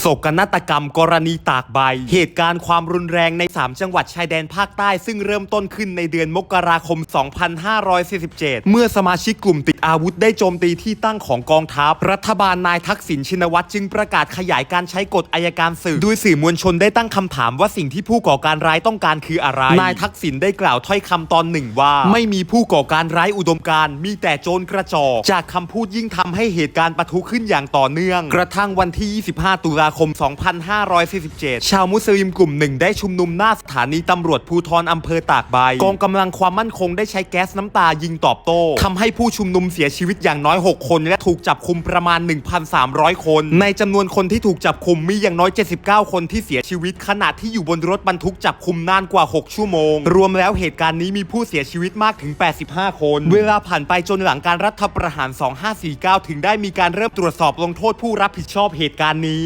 โศกนาฏกรรมกรณีตากใบ เหตุการณ์ความรุนแรงใน 3 จังหวัดชายแดนภาคใต้ ซึ่งเริ่มต้นขึ้นในเดือนมกราคม 2547 เมื่อสมาชิกกลุ่มติดอาวุธได้โจมตีที่ตั้งของกองทัพ รัฐบาลนายทักษิณชินวัตรจึงประกาศขยายการใช้กฎอายการสื่อด้วยสื่อมวลชนได้ตั้งคำถามว่าสิ่งที่ผู้ก่อการร้ายต้องการคืออะไร นายทักษิณได้กล่าวถ้อยคำตอนหนึ่งว่า ไม่มีผู้ก่อการร้ายอุดมการมีแต่โจรกระจอกจากคำพูดยิ่งทำให้เหตุการณ์ปะทุขึ้นอย่างต่อเนื่อง กระทั่งวันที่ 25 ตุลาาคม 2547 ชาวมุสลิมกลุ่มหนึ่งได้ชุมนุมหน้าสถานีตำรวจภูธรอำเภอตากใบ กองกำลังความมั่นคงได้ใช้แก๊สน้ำตายิงตอบโต้ทำให้ผู้ชุมนุมเสียชีวิตอย่างน้อย 6 คน และถูกจับคุมประมาณ 1,300 คน ในจำนวนคนที่ถูกจับคุมมีอย่างน้อย 79 คนที่เสียชีวิต ขณะที่อยู่บนรถบรรทุกจับคุมนานกว่า 6 ชั่วโมง รวมแล้วเหตุการณ์นี้มีผู้เสียชีวิตมากถึง 85 คน เวลาผ่านไปจนหลังการรัฐประหาร 2549 ถึงได้มีการเริ่มตรวจสอบลงโทษผู้รับผิดชอบเหตุการณ์นี้